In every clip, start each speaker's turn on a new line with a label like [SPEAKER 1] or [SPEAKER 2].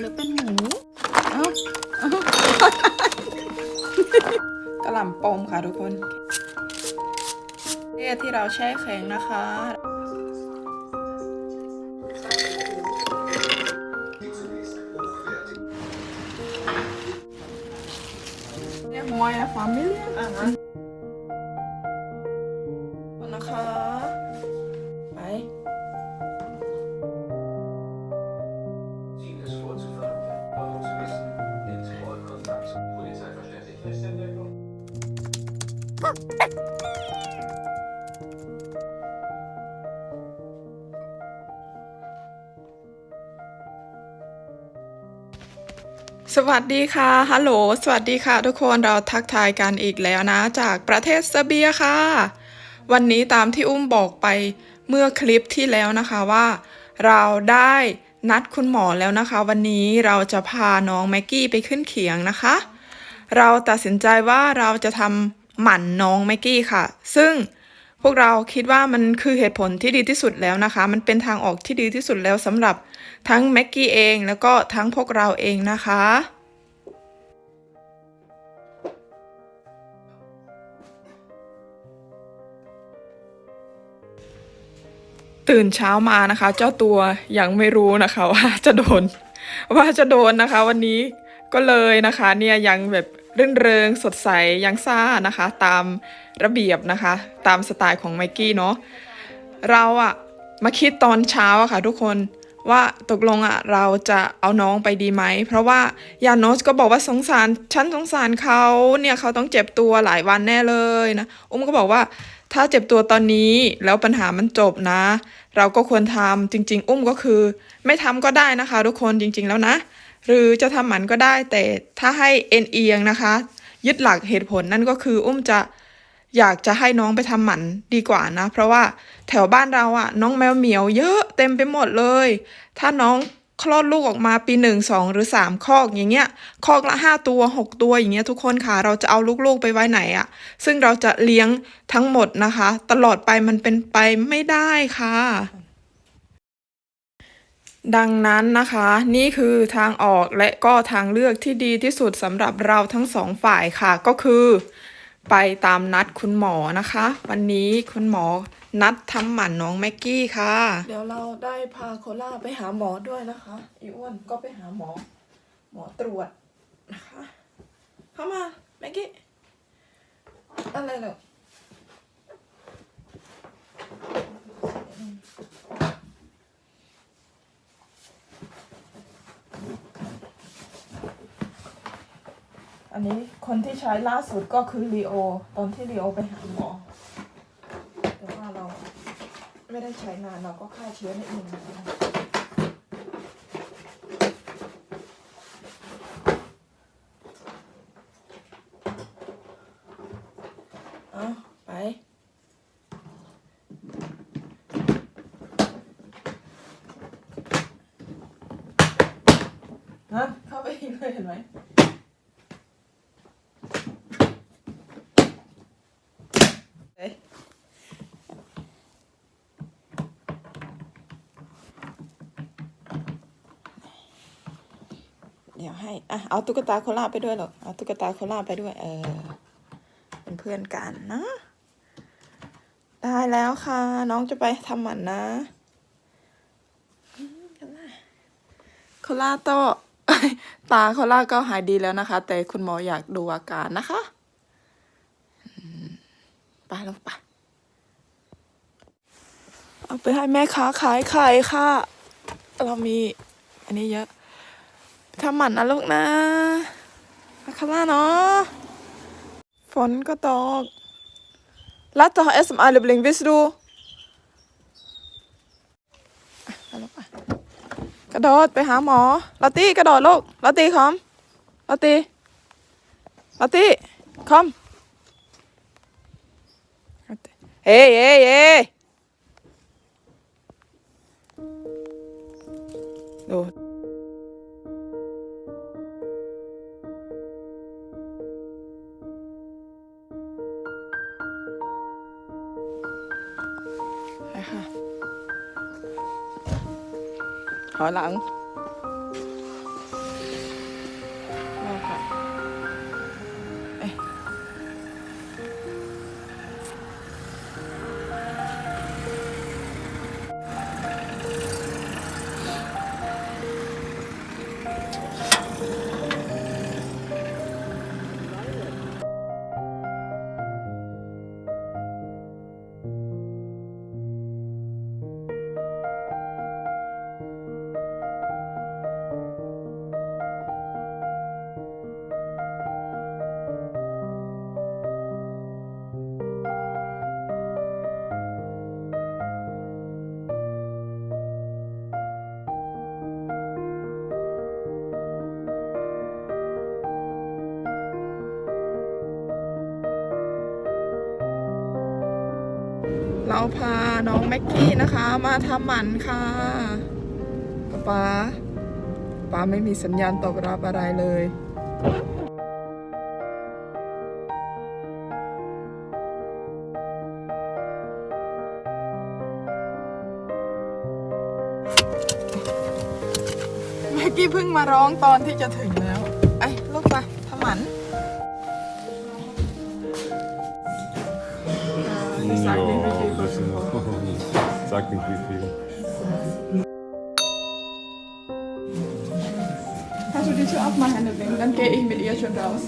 [SPEAKER 1] หรือเป็นหมูเอ้าเอ้ากระหล่ำปมค่ะทุกคนเทศที่เราแช่แข็งนะคะเนี่ยหอ สวัสดีค่ะ ฮัลโหล สวัสดีค่ะ ทุกคนเราทักทายกันอีกแล้วนะ จากประเทศเซอร์เบียค่ะ วันนี้ตามที่อุ้มบอกไปเมื่อคลิปที่แล้วนะคะว่า เราได้นัดคุณหมอแล้วนะคะ วันนี้เราจะพาน้องแม็กกี้ไปขึ้นเขียงนะคะ เราตัดสินใจว่าเราจะทำ หมั่นน้องแม็กกี้ค่ะ ซึ่งพวกเราคิดว่ามันคือเหตุผลที่ดีที่สุดแล้วนะคะ มันเป็นทางออกที่ดีที่สุดแล้วสำหรับทั้งแม็กกี้เองแล้วก็ทั้งพวกเราเองนะคะ ตื่นเช้ามานะคะ เจ้าตัวยังไม่รู้นะคะว่าจะโดน ว่าจะโดนนะคะวันนี้ก็เลยนะคะ เนี่ยยังแบบ รื่นเริงสดใสยังซ่านะคะ ตามระเบียบนะคะ ตามสไตล์ของไมกี้เนาะเราอะมาคิดตอนเช้าอะค่ะทุกคนว่าตกลงอะเราจะเอาน้องไปดีไหม เพราะว่ายานอสก็บอกว่าสงสารฉันสงสารเขาเนี่ยเขาต้องเจ็บตัวหลายวันแน่เลยนะอุ้มก็บอกว่าถ้าเจ็บตัวตอนนี้แล้วปัญหามันจบนะ เราก็ควรทำจริง ๆ อุ้มก็คือ ไม่ทำก็ได้นะคะ ทุกคนจริง ๆ แล้วนะ หรือจะทำหมันก็ได้แต่ถ้าให้เอ็นเอียงนะคะ ยึดหลักเหตุผลนั่นก็คืออุ้มจะอยากจะให้น้องไปทำหมันดีกว่านะ เพราะว่าแถวบ้านเราอะน้องแมวเหมียวเยอะเต็มไปหมดเลย ถ้าน้องคลอดลูกออกมาปีหนึ่งสองหรือสามคอกอย่างเงี้ยคอกละห้าตัวหกตัวอย่างเงี้ยทุกคนค่ะเราจะเอาลูกๆไปไว้ไหนอะซึ่งเราจะเลี้ยงทั้งหมดนะคะ ตลอดไปมันเป็นไปไม่ได้ค่ะ ดังนั้นนะคะ นี่คือทางออกและก็ทางเลือกที่ดีที่สุดสำหรับเราทั้งสองฝ่ายค่ะ ก็คือ ไปตามนัดคุณหมอนะคะ วันนี้คุณหมอนัดทำหมันน้องแม็กกี้ค่ะ เดี๋ยวเราได้พาโคล่าไปหาหมอด้วยนะคะอีอ้วนก็ไปหาหมอ หมอตรวจนะคะ เข้ามาแม็กกี้อะไรเหรอ อันนี้คนที่ใช้ล่าสุดก็คือลีโอ ตอนที่ลีโอไปหาหมอ แต่ว่าเราไม่ได้ใช้นานเราก็ฆ่าเชื้อนิดนึงนะคะเอาไปนะเข้าไปอีกเลยเห็นไหม เดี๋ยวให้อะเอาตุ๊กตาโคล่าไปด้วยหรอเอาตุ๊กตาโคล่าไปด้วย เออ เป็นเพื่อนกันนะได้แล้วค่ะ น้องจะไปทำหมันนะโคล่าโตตาโคล่าก็หายดีแล้วนะคะ แต่คุณหมออยากดูอาการนะคะไปแล้วไปเอาไปให้แม่ค้าขายไข่ค่ะ เรามีอันนี้เยอะ ทำหมันนะลูกนะมาข้างหน้าเนาะฝนก็ตก Laat toch eerst maar alle blink wist du อะไปลูกระโดดไปหาหมอลอตตี้กระโดดลูกลอตตี้คอมลอตตี้ลอตตี้คอมลอตตี้เฮ้ยเฮ้ยเฮ้ยดู ไปค่ะ หอหลัง พาน้องแม็กกี้นะคะ มาทำหมันค่ะป๊าป๊าป๊าไม่มีสัญญาณตอบรับอะไรเลยแม็กกี้เพิ่งมาร้องตอนที่จะถึงแล้ว
[SPEAKER 2] Sag nicht wie viel.
[SPEAKER 1] Kannst du die Tür aufmachen, Wing? Dann gehe ich mit ihr schon raus.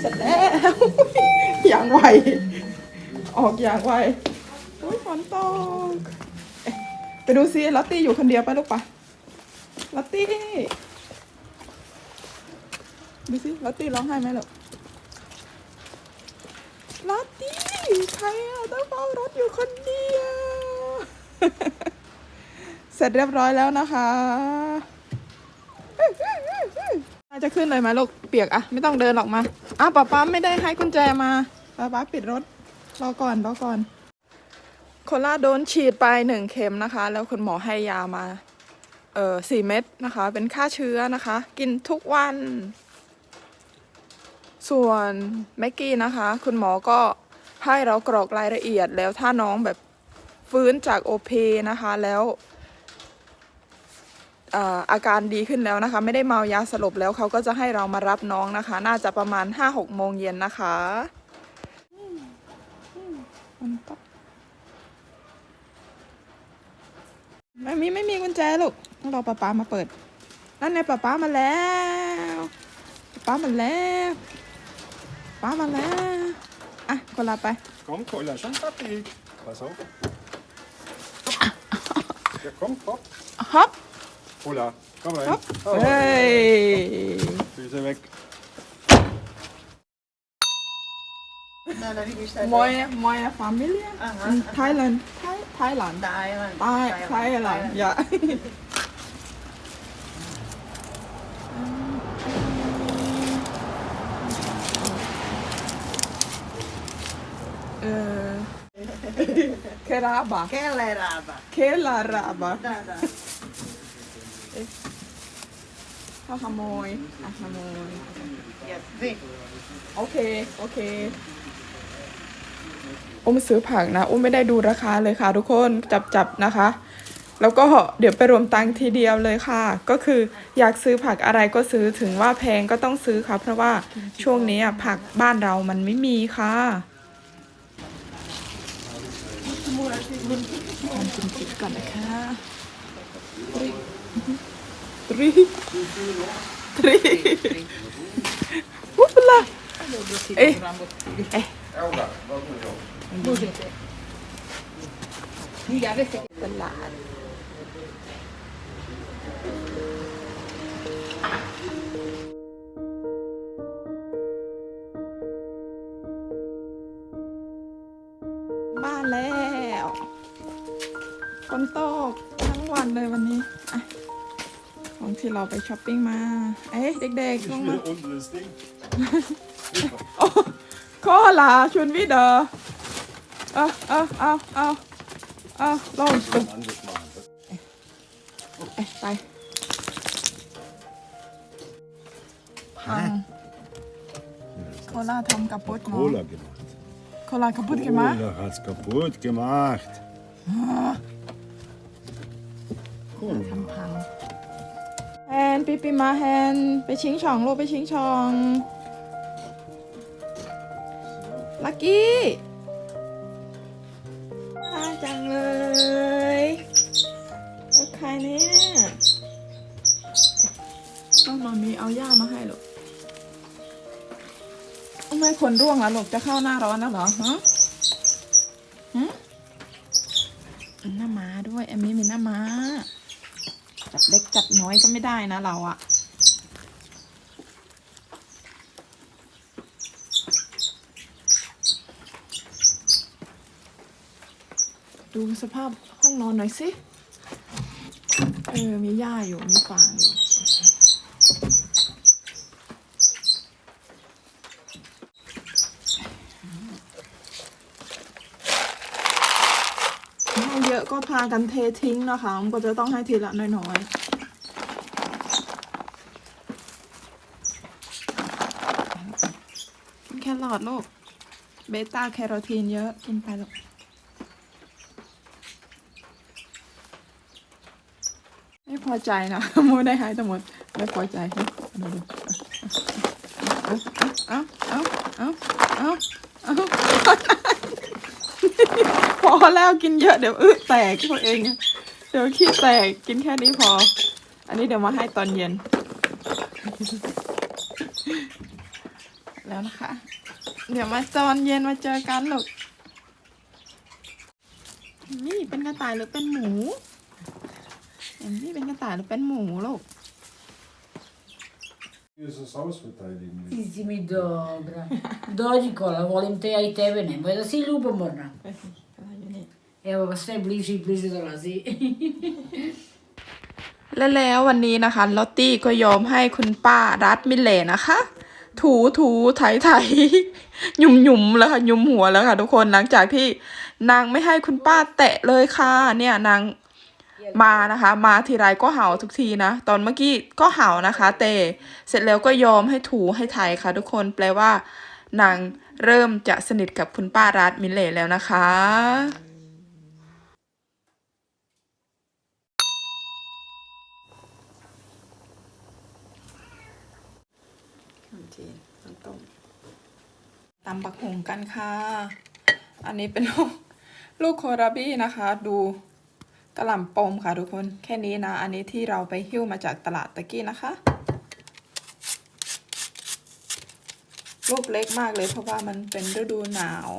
[SPEAKER 1] เสร็จแล้ว อย่างไว ออกอย่างไวอุ้ยฝนตกเอ๊ะไปดูซิลอตตี้อยู่คนเดียวไปลูกปะลอตตี้ ดูซิลอตตี้ร้องไห้ไหมลูกลอตตี้ ใครอะต้องเฝ้ารถอยู่คนเดียว เสร็จเรียบร้อยแล้วนะคะจะขึ้นเลยไหมลูกเปียกอะไม่ต้องเดินออกมาอ้าวป๊าป๊าไม่ได้ให้กุญแจมาป๊าป๊าปิดรถรอก่อนรอก่อนโคล่าโดนฉีดไปหนึ่งเข็มนะคะ แล้วคุณหมอให้ยามาเออสี่เม็ดนะคะ เป็นฆ่าเชื้อนะคะ กินทุกวัน ส่วนแม็กกี้นะคะ คุณหมอก็ ให้เรากรอกรายละเอียดแล้วถ้าน้องแบบฟื้นจากโอเพนะคะแล้วอาการดีขึ้นแล้วนะคะ ไม่ได้เมายาสลบแล้วเขาก็จะให้เรามารับน้องนะคะ น่าจะประมาณห้าหกโมงเย็นนะคะมันตกไม่มีไม่มีกุญแจลูกต้องรอป๊าป๊ามาเปิด นั่นไงป๊าป๊ามาแล้วป๊ามาแล้วป๊ามาแล้ว อะคนละไป
[SPEAKER 2] Komm, Cola, schon fertig. Pass auf. Ja, komm, hopp.
[SPEAKER 1] ฮับ
[SPEAKER 2] Cola, komm rein.
[SPEAKER 1] ฮับ
[SPEAKER 2] Oh,
[SPEAKER 1] เฮ้ย
[SPEAKER 2] Füße weg.
[SPEAKER 3] Mooi.
[SPEAKER 1] Mooi, mooie familie in Thailand. Thai, Thailand.
[SPEAKER 3] Thailand.
[SPEAKER 1] Thai, Thailand, ja. Eh, Keraba.
[SPEAKER 3] Kelleraba.
[SPEAKER 1] Kelaraba.
[SPEAKER 3] Da, da.
[SPEAKER 1] ถ้าขโมยอะขโมย
[SPEAKER 3] Yes, zie.
[SPEAKER 1] โอเคโอเคอุ้มซื้อผักนะ อุ้มไม่ได้ดูราคาเลยค่ะ ทุกคนจับจับนะคะ แล้วก็เดี๋ยวไปรวมตังค์ทีเดียวเลยค่ะ ก็คืออยากซื้อผักอะไรก็ซื้อถึงว่าแพงก็ต้องซื้อค่ะ เพราะว่าช่วงนี้อะผักบ้านเรามันไม่มีค่ะ ทานกินจิบก่อนนะคะตรีตรีตรีวุ้บละเอ๊ะเอ๊ะ
[SPEAKER 3] Ja, weet ik.
[SPEAKER 1] ตลาด นตกทั้งวันเลยวันนี้อะของที่เราไปช้อปปิ้งมา เอ๊ะเด็กๆลงมา
[SPEAKER 2] Wieder unten das Ding.
[SPEAKER 1] โอ้ข้อลาชวนวิเดอร์เอาเอาเอาเอาเอาลงตึก
[SPEAKER 2] Anders machen.
[SPEAKER 1] เอ๊ะไปพังโคลาทำกับปุดเนาะ
[SPEAKER 2] Cola gemacht.
[SPEAKER 1] โคลากับปุดกันมา
[SPEAKER 2] Cola hat's kaputt gemacht.
[SPEAKER 1] ทำพังแฮนปีปีมาแฮนไปชิงช่องลูกไปชิงช่องลักกี้น่าจังเลยแล้วใครเนี่ยต้องนอนมีเอาย่ามาให้หรอกทำไมขนร่วงล่ะลูกจะเข้าหน้าร้อนแล้วเหรอฮะฮะมีหน้าม้าด้วยแอมมี่มีหน้าม้า จับเล็กจัดน้อยก็ไม่ได้นะเราอะดูสภาพห้องนอนหน่อยสิ เออ มีหญ้าอยู่ มีฟางอยู่ ให้เยอะก็ พากันเททิ้งนะคะมันก็จะต้องให้ทีละน้อยๆกินแครอทลูก เบต้าแคโรทีนเยอะกินไปลูกไม่พอใจนะโมได้หายทั้งหมด ไม่พอใจเฮ้เอาดูเอาเอาเอาเอาเอาเอา พอแล้วกินเยอะเดี๋ยวอึแตกตัวเอง เดี๋ยวขี้แตกกินแค่นี้พอ อันนี้เดี๋ยวมาให้ตอนเย็น แล้วนะคะ เดี๋ยวมาตอนเย็นมาเจอกันลูกนี่เป็นกระต่ายหรือเป็นหมูเห็นนี่เป็นกระต่ายหรือเป็นหมูลูก
[SPEAKER 2] Io sono sausverteidigung.
[SPEAKER 4] Ti mi dobra. Dođi kola, volim te, ja i tebe ne. Boj da si ljubomorna. Evo, sve bliže i bliže dolazi.
[SPEAKER 1] และแล้ววันนี้นะคะ ลอตตี้ก็ยอมให้คุณป้ารัดมิเลนะคะ ถูถูไถไถหยุ่มหยุ่มๆแล้วค่ะหยุ่มหัวแล้วค่ะทุกคนหลังจากที่นางไม่ให้คุณป้าแตะเลยค่ะ เนี่ยนาง มานะคะ มาทีไรก็เห่าทุกทีนะ ตอนเมื่อกี้ก็เห่านะคะแต่เสร็จแล้วก็ยอมให้ถูให้ไถค่ะทุกคนแปลว่านางเริ่มจะสนิทกับคุณป้ารัดมิเลแล้วนะคะขนมจีนน้ำต้มตำบักหงกันค่ะ อันนี้เป็นลูกลูกโคราบี้นะคะ ดู กระหล่ำปมค่ะทุกคนแค่นี้นะ อันนี้ที่เราไปหิ้วมาจากตลาดตะกี้นะคะ ลูกเล็กมากเลยเพราะว่ามันเป็นฤดูหนาว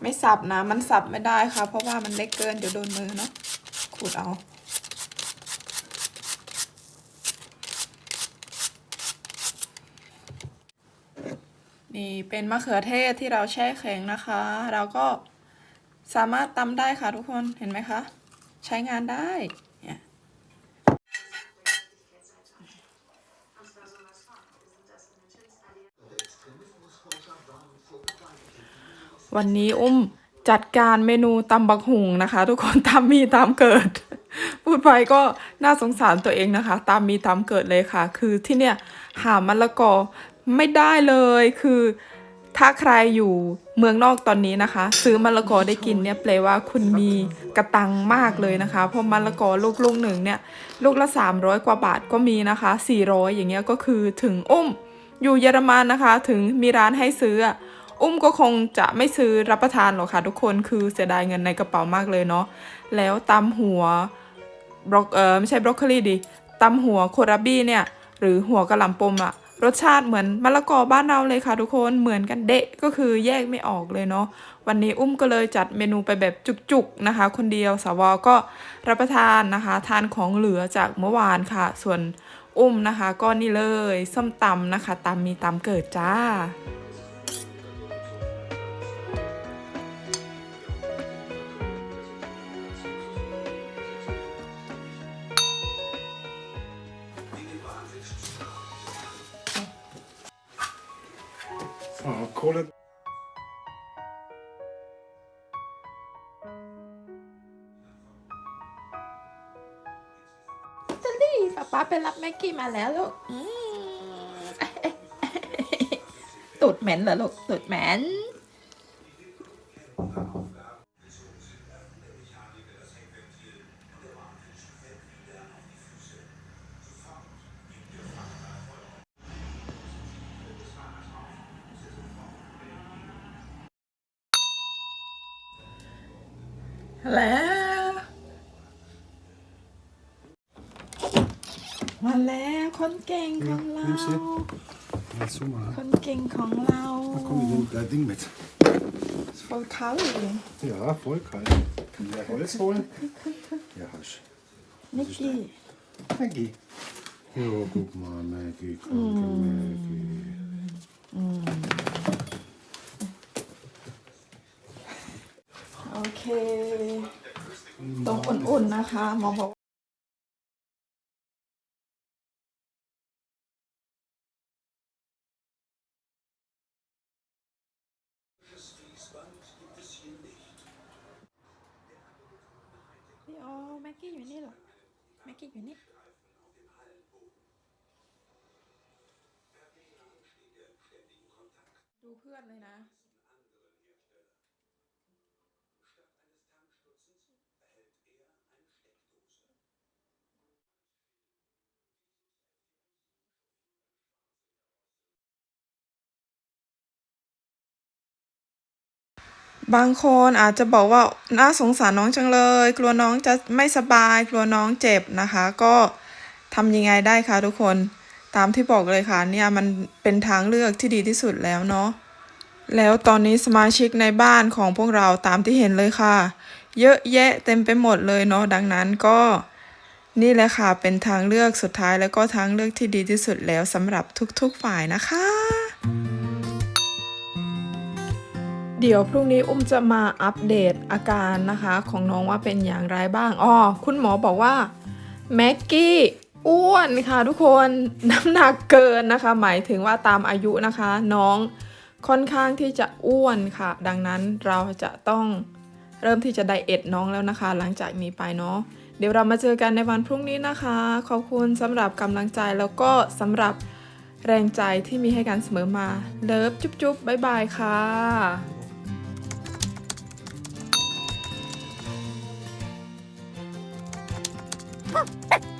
[SPEAKER 1] ไม่สับนะ มันสับไม่ได้ค่ะ เพราะว่ามันเล็กเกินเดี๋ยวโดนมือเนาะขูดเอา นี่เป็นมะเขือเทศที่เราแช่แข็งนะคะ เราก็สามารถตำได้ค่ะทุกคนเห็นไหมคะ ใช้งานได้เนี่ยวันนี้อุ้มจัดการเมนูตำบักหุงนะคะ ทุกคนตามมีตามเกิด พูดไปก็น่าสงสารตัวเองนะคะ ตามมีตามเกิดเลยค่ะ คือที่เนี่ยหามะละกอ ไม่ได้เลยคือ ถ้าใครอยู่เมืองนอกตอนนี้นะคะ ซื้อมะละกอได้กินเนี่ยแปลว่าคุณมีกระตังมากเลยนะคะ เพราะมะละกอลูกลูกหนึ่งเนี่ย ลูกละ 300 กว่าบาทก็มีนะคะ 400 อย่างเงี้ยก็คือถึงอุ้มอยู่เยอรมันนะคะ ถึงมีร้านให้ซื้ออุ้มก็คงจะไม่ซื้อรับประทานหรอกค่ะทุกคนคือเสียดายเงินในกระเป๋ามากเลยเนาะแล้วตำหัวบรอกเออไม่ใช่บรอกโคลีดิตำหัวโคราบี้เนี่ย หรือหัวกระหล่ำปมอะ รสชาติเหมือนมะละกอบ้านเราเลยค่ะทุกคนเหมือนกันเดะก็คือแยกไม่ออกเลยเนาะวันนี้อุ้มก็เลยจัดเมนูไปแบบจุกๆนะคะ คนเดียวสาวอก็รับประทานนะคะ ทานของเหลือจากเมื่อวานค่ะ ส่วนอุ้มนะคะ ก็นี่เลยส้มตำนะคะตำมีตำเกิดจ้า แม็กกี้มาแล้วลูกตูดเหม็นเหรอลูกตูดเหม็นแล้ว มาแล้ว คนเก่งของเรา
[SPEAKER 2] Nimm sie. Ja, so mal.
[SPEAKER 1] คนเก่งของเรา
[SPEAKER 2] Da komm ich nehme dein Ding mit.
[SPEAKER 1] โอ้เขาอยู่เลย
[SPEAKER 2] Ja, voll kalt. Kann mehr Holz holen? Ja, hast
[SPEAKER 1] นิกกี้
[SPEAKER 2] Maggie. Ja, guck mal, Maggie, kranke Maggie.
[SPEAKER 1] โอเค ตรงอุ่นๆนะคะหมอบอก กกี้อยู่นี่เหรอแม็กกี้อยู่นี่ดูเพื่อนเลยนะ บางคนอาจจะบอกว่าน่าสงสารน้องจังเลย กลัวน้องจะไม่สบาย กลัวน้องเจ็บนะคะ ก็ทำยังไงได้คะทุกคนตามที่บอกเลยค่ะเนี่ยมันเป็นทางเลือกที่ดีที่สุดแล้วเนาะแล้วตอนนี้สมาชิกในบ้านของพวกเราตามที่เห็นเลยค่ะ เยอะแยะเต็มไปหมดเลยเนาะดังนั้นก็นี่แหละค่ะเป็นทางเลือกสุดท้ายแล้วก็ทางเลือกที่ดีที่สุดแล้วสำหรับทุกๆฝ่ายนะคะ เดี๋ยวพรุ่งนี้อุ้มจะมาอัปเดตอาการนะคะของน้องว่าเป็นอย่างไรบ้างอ๋อคุณหมอบอกว่าแม็กกี้อ้วนค่ะทุกคนน้ำหนักเกินนะคะ หมายถึงว่าตามอายุนะคะ น้องค่อนข้างที่จะอ้วนค่ะ ดังนั้นเราจะต้องเริ่มที่จะไดเอทน้องแล้วนะคะ หลังจากนี้ไปเนาะเดี๋ยวเรามาเจอกันในวันพรุ่งนี้นะคะ ขอบคุณสำหรับกำลังใจแล้วก็สำหรับแรงใจที่มีให้กันเสมอมา เลิฟจุ๊บๆบ๊ายบายค่ะ 흠!